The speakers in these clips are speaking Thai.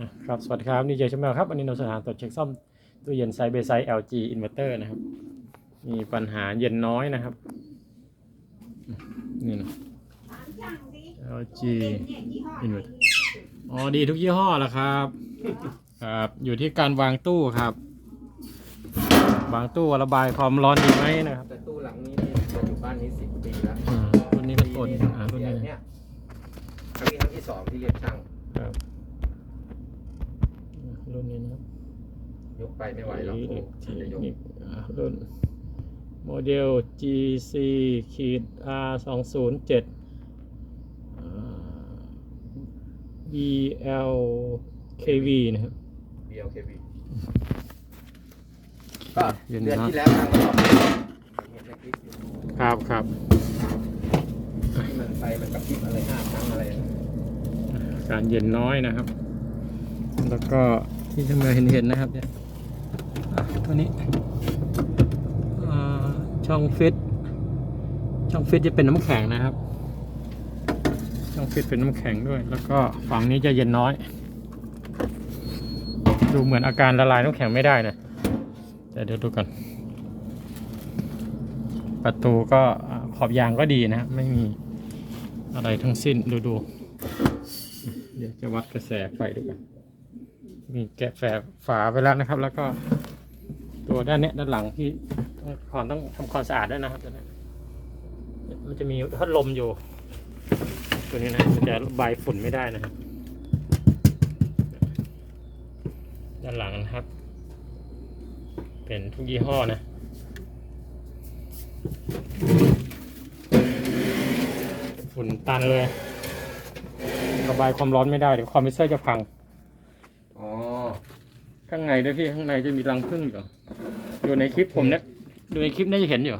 อะครับ สวัสดีครับ นี่เจชมแมวครับวันนี้เราสถานตรวจเช็คซ่อมตู้เย็นไซเบไซ LG Inverter นะครับ มีปัญหาเย็นน้อยนะครับอืมนี่นะ LG Inverter อ๋อ ดีทุกยี่ห้อแหละครับ ครับ อยู่ที่การวางตู้ครับ วางตู้ระบายความร้อนดีไหมนะครับ แต่ตู้หลังนี้นี่มาอยู่บ้านนี้สิบปีแล้วอืมรุ่นนี้ก็ทนอ่ารุ่นนี้เนี่ยครั้งนี้ครั้งที่สองที่เรียนช่างครับ รุ่นนี้นะครับยกไปไม่ไหวแล้วโอ้จะยกอ่ารุ่นโมเดล GC ขีด R 2 0 7 ELKV นะครับ BLKB ก็เย็นเดือนนะที่แล้วทางก็บอกเห็นในคลิปอยู่ครับครับที่มันไปมันกระพริบอะไรห้าครั้งอะไรนะการเย็นน้อยนะครับ แล้วก็ที่จะมาเห็นเห็นๆนะครับเนี่ยตัวนี้ช่องฟิตช่องฟิตจะเป็นน้ำแข็งนะครับ ช่องฟิตเป็นน้ำแข็งด้วย แล้วก็ฝั่งนี้จะเย็นน้อย ดูเหมือนอาการละลายน้ำแข็งไม่ได้นะแต่เดี๋ยวดูกันประตูก็ขอบยางก็ดีนะครับไม่มีอะไรทั้งสิ้นดูดูๆเดี๋ยวจะวัดกระแสไฟดูกัน มีแกะแฝฝาไปแล้วนะครับ แล้วก็ตัวด้านเนี้ยด้านหลังที่ก่อนต้องทำความสะอาดด้วยนะครับเนี้ยมันจะมีพัดลมอยู่ ตัวนี้นะมันจะบายฝุ่นไม่ได้นะครับด้านหลังนะครับ เป็นทุกยี่ห้อนะฝุ่นตันเลยระบายความร้อนไม่ได้เดี๋ยวคอมพิวเตอร์จะพัง ข้างในด้วยพี่ข้างในจะมีรังผึ้งอยู่อยู่ในคลิปผมเนี่ยดูในคลิปน่าจะเห็นอยู่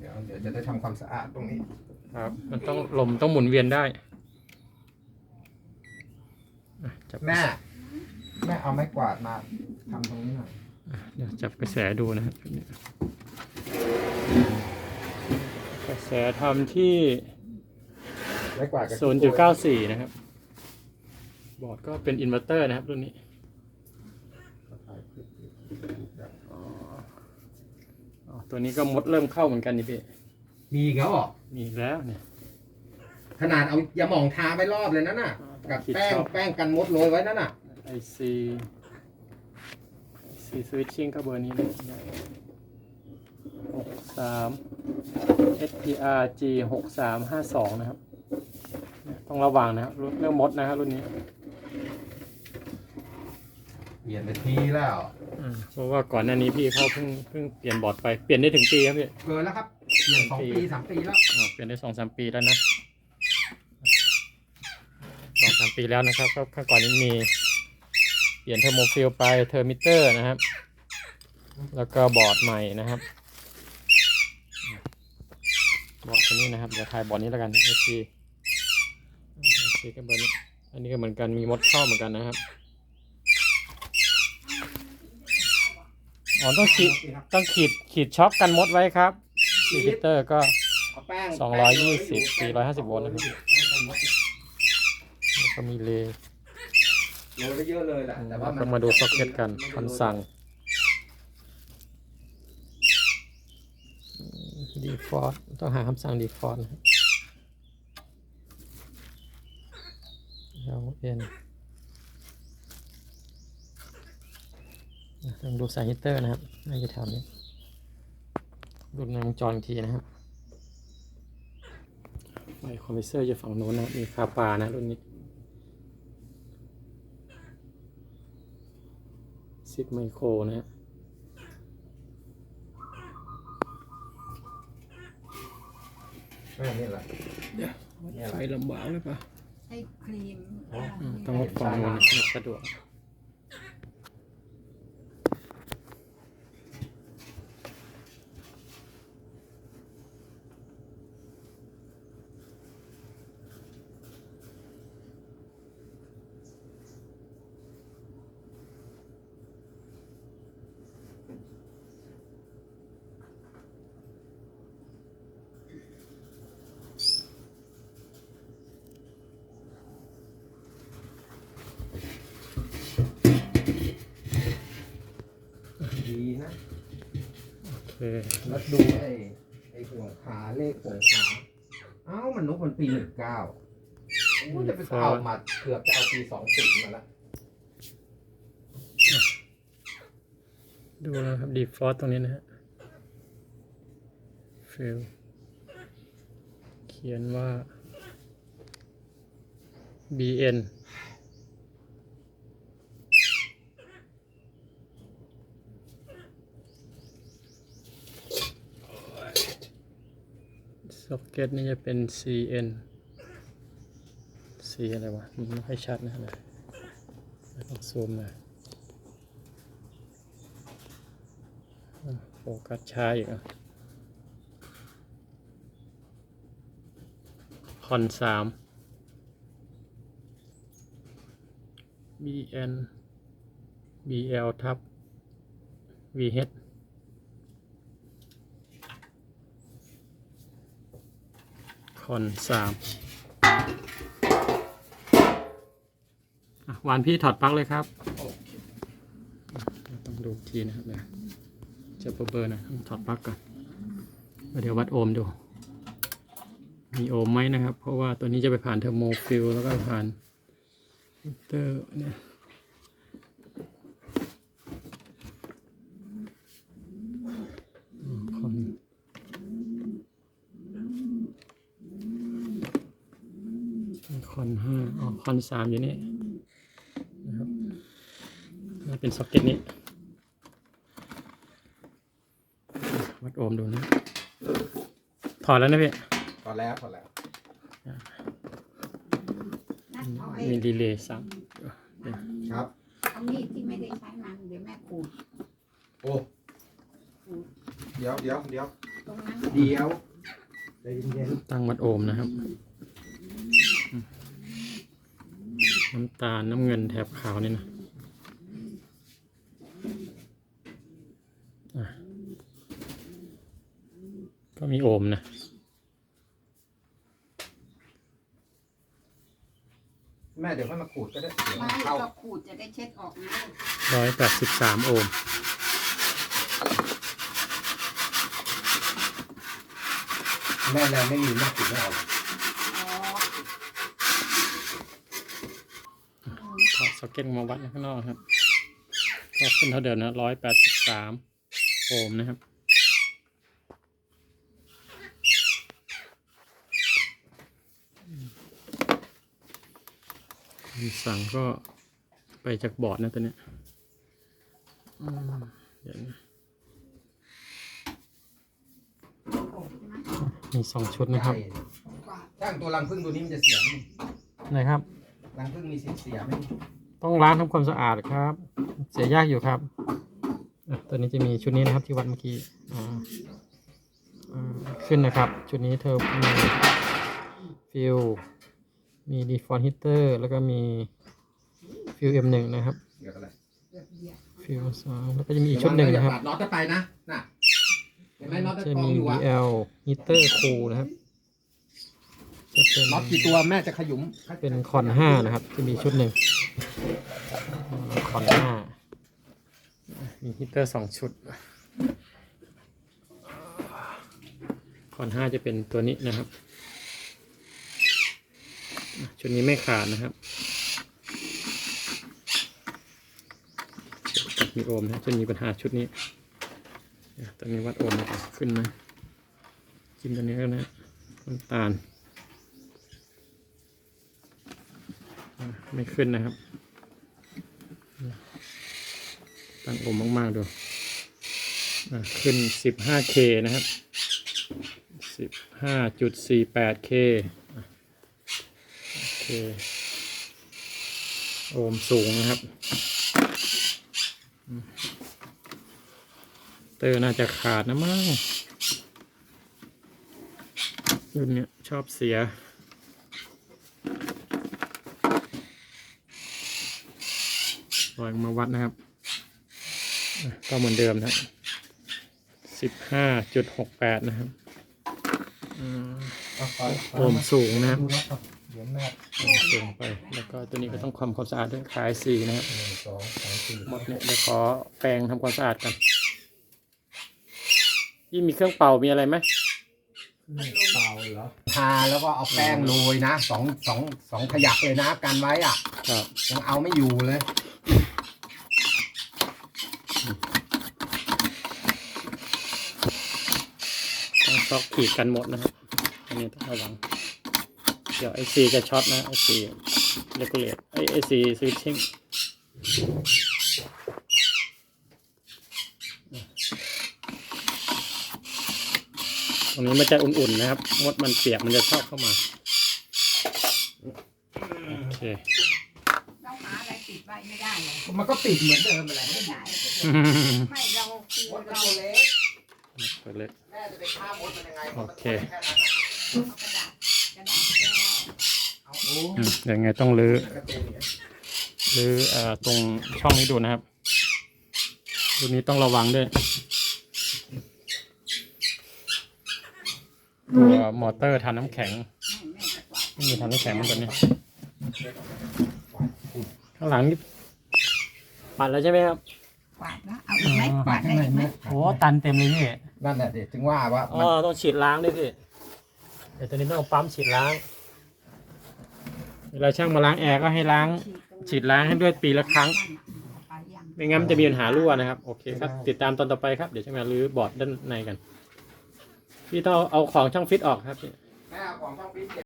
เดี๋ยวเดี๋ยวจะได้ทำความสะอาดตรงนี้ ครับ มันต้องลมต้องหมุนเวียนได้อะจับแม่ แม่เอาไม้กวาดมาทำตรงนี้หน่อยเดี๋ยวจับกระแสดูนะครับกระแสทำที่ ไม้กวาดกับ0.94 นะครับ บอร์ดก็เป็นอินเวอร์เตอร์นะครับรุ่นนี้ อ๋อ ตัวนี้ก็มดเริ่มเข้าเหมือนกันนี่พี่ มีอีกแล้วเหรอมีอีกแล้วเนี่ย ขนาดเอายาหม่องทาไปรอบเลยนั่นน่ะ กับแป้งแป้งกันมดโรยไว้นั่นน่ะ IC IC switching ก็เบอร์นี้นะหกสาม SPR G หกสามห้าสองนะครับเนี่ยต้องระวังนะครับรุ่นเรื่องมดนะครับรุ่นนี้เป ลี่ยนไปทีแล้ว อืมเพราะว่าก่อนหน้านี้พี่เขาเพิ่งเพิ่งเปลี่ยนบอร์ดไปเปลี่ยนได้ถึงปีครับพี่เกินแล้วครับ เปลี่ยนสองปีสามปีแล้ว อ๋อเปลี่ยนได้สองสามปีแล้วนะสองสามปีแล้วนะครับก็ข้างก่อนนี้มีเปลี่ยนเทอร์โมฟิลไปเทอร์มิเตอร์นะครับ แล้วก็บอร์ดใหม่นะครับ บอร์ดตัวนี้นะครับเดี๋ยวถ่ายบอร์ดนี้แล้วกัน AC AC ก็เบอร์นี้อันนี้ก็เหมือนกันมีมดเข้าเหมือนกันนะครับ อ๋อต้องขีดต้องขีดขีดช็อคกันมดไว้ครับรีพิเตอร์ก็เอาแป้งสองร้อยยี่สิบสี่ร้อยห้าสิบโวลต์นะครับ แล้วก็มีเลย์โรยไว้เยอะเลยแหละแต่ว่าก็มาดูซ็อกเก็ตกันคำสั่งดีฟอร์ต้องหาคำสั่งดีฟอร์นะครับเราเอ็น ลองดูสายฮีตเตอร์นะครับน่าจะแถวนี้ดูในวงจรอีกทีนะครับไฟคอมเพรสเซอร์อยู่ฝั่งโน้นนะมีคาปานะรุ่นนี้ซิปไมโครนะฮะแป้งนี่แหละไฟลำบากเลยปะให้ครีม ต้องวัดฝั่งโน้นนะสะดวก แล้วดูไอ้ไอ้ห่วงขาเลขห่วงขา เอ้ามันนกมันปีหนึ่งเก้าจะไปเอามาเกือบจะเอาปีสองสิบมาแล้วดูนะครับดีฟอร์ตรงนี้นะฮะฟิลเขียนว่า bn ซ็อกเก็ตนี่จะเป็น cn c อะไรวะ มันไม่ค่อยชัดนะเลยต้องซูมหน่อยโฟกัสช้าอีกอะคอนสาม bn bl ทับ vh คอนสามอะวานพี่ถอดปลั๊กเลยครับ ต้องดูอีกทีนะครับเดี๋ยวจะเบอร์นะต้องถอดปลั๊กก่อนแล้วเดี๋ยววัดโอห์มดู มีโอห์มไหมนะครับ เพราะว่าตัวนี้จะไปผ่านเทอร์โมฟิลแล้วก็ผ่านมิเตอร์เนี่ยอืมคอน คอนห้าอ๋อคอนสามอยู่นี่นะครับแล้วเป็นซ็อกเก็ตนี้ วัดโอห์มดูนะ ถอดแล้วนะพี่พอแล้วพอแล้วนัดเอาไอ้มีดีเลย์สามครับเอามีดที่ไม่ได้ใช้มันเดี๋ยวแม่ขูดโอ้เดี๋ยวเดี๋ยวเดี๋ยวตรงนั้น เดี๋ยวใจเย็นตั้งวัดโอห์มนะครับ น้ำตาลน้ำเงินแถบขาวนี่นะอะก็มีโอห์มนะๆแม่เดี๋ยวค่อยมาขูดก็ได้เดี๋ยวไม่มันเข้า ก็ขูดจะได้เช็ดออกนะร้อยแปดสิบสามโอห์มแม่แรงไม่มีแม่ขูดไม่เอาหรอก อ๋ อถอดซ็อกเก็ตมาวัดข้างนอกครับ ก็ขึ้นเท่าเดิมนะร้อยแปดสิบสามโอห์มนะครับคำสั่งก็ไปจากบอร์ดนะตัวเนี้ยอืมเดี๋ยวนะโอ้ใช่ไหมมีสองชุดนะครับใช่กว่าช่างตัวรังพึ่งตัวนี้มันจะเสียไหมนะครับรังพึ่งมีสิทธิ์เสียไหม ต้องล้างทำความสะอาดครับ เสียยากอยู่ครับอะตัวนี้จะมีชุดนี้นะครับที่วัดเมื่อกี้อ่าอ่าขึ้นนะครับ ชุดนี้เธอมีฟิลมีดีฟอนฮิเตอร์แล้วก็มีฟิล M1 นะครับเดี๋ยวอะไรเกือบเหยียบฟิลสองแล้วก็จะมีอีกชุดหนึ่งนะครับเดี๋ยวปาดน็อตจะไปนะน่ะเห็นไหมน็อตจะจะกองมีอยู่อะ BL ฮีเตอร์คูลนะครับจะเป็นน็อตกี่ตัวแม่จะขยุมเป็นคอนห้านะครับ จะมีชุดหนึ่งอ่า คอนห้า มีฮีเตอร์สองชุด คอนห้าจะเป็นตัวนี้นะครับ ชุดนี้ไม่ขาดนะครับมีโอห์มนะจะมีปัญหาชุดนี้เดี๋ยวตอนนี้วัดโอห์มขึ้นนะจิ้มตัวนี้ก็นะน้ำตาล ไม่ขึ้นนะครับ ตั้งโอมมาก ๆ ดูขึ้น 15K นะครับ 15.48K โอเค โอมสูงนะครับ เตอร์น่าจะขาดนะมั้งรุ่นเนี้ยชอบเสีย ลอยมาวัดนะครับอะก็เหมือนเดิมนะครับสิบห้าจุดหกแปดนะครับอืมโอห์มสูงนะครับดูน็อตก่อนเดี๋ยวแม่โอห์มสูงไป แล้วก็ตัวนี้ก็ต้องความความสะอาดด้วยขายสีนะครับหนึ่งสองสามสี่หมดเนี่ยเดี๋ยวขอแปรงทำความสะอาดกันยี่มีเครื่องเป่ามีอะไรไหมเปล่าเหรอทาแล้วก็เอาแป้งโรยนะสองสองสองขยักเลยนะกันไว้อะครับยังเอาไม่อยู่เลย ต้อง ช็อกขีดกันหมดนะครับอันนี้ต้องระวัง เดี๋ยวไอซีจะช็อตนะไอซีเลกูเลตไอไอซีสวิตชิ่งตรงนี้มันจะอุ่นๆนะครับมดมันเปียกมันจะชอบเข้ามาโอเคเราหาอะไรปิดไว้ไม่ได้เลยมันก็ปิดเหมือนเดิมอะไรไม่ไม่ได้ได้ ไม่เราคือมดมันเราตัวเล็ก เปิดเลยแม่ จะไปฆ่ามดมันยังไงโอเคมันตัวแนั้นน่ะเอากระดาษกระดาษแก้วเอาโอ้อืมยังไงต้องรื้อก็เป็นอย่างนี้รื้อเอ่อตรงช่องนี้ดูนะครับตัวนี้ต้องระวังด้วยตัวมอเตอร์ทำน้ำแข็งแม่แม่จะกวาดไม่มีทำน้ำแข็งมันตัวนี้ข้างหลังนี่ปัดแล้วใช่ไหมครับกวาดนะเอาอีกไหมกวาดได้อีกไหมโอ้ตันเต็มเลยพี่ นั่นแหละเด็กถึงว่าว่าอ๋มันอต้องฉีดล้างด้วยพี่เดี๋ยวตัวนี้ต้องเอาปั๊มฉีดล้าง เวลาช่างมาล้างแอร์ก็ให้ล้าง ฉีดล้างให้ด้วยปีละครั้งไปยังไม่งั้นมันจะมีปัญหารั่วนะครับ โอเคครับ ติดตามตอนต่อไปครับ เดี๋ยวจะมารื้อบอร์ดด้านในกัน พี่ต้องเอาของช่างฟิตออกครับพี่ แม่เอาของช่องฟิต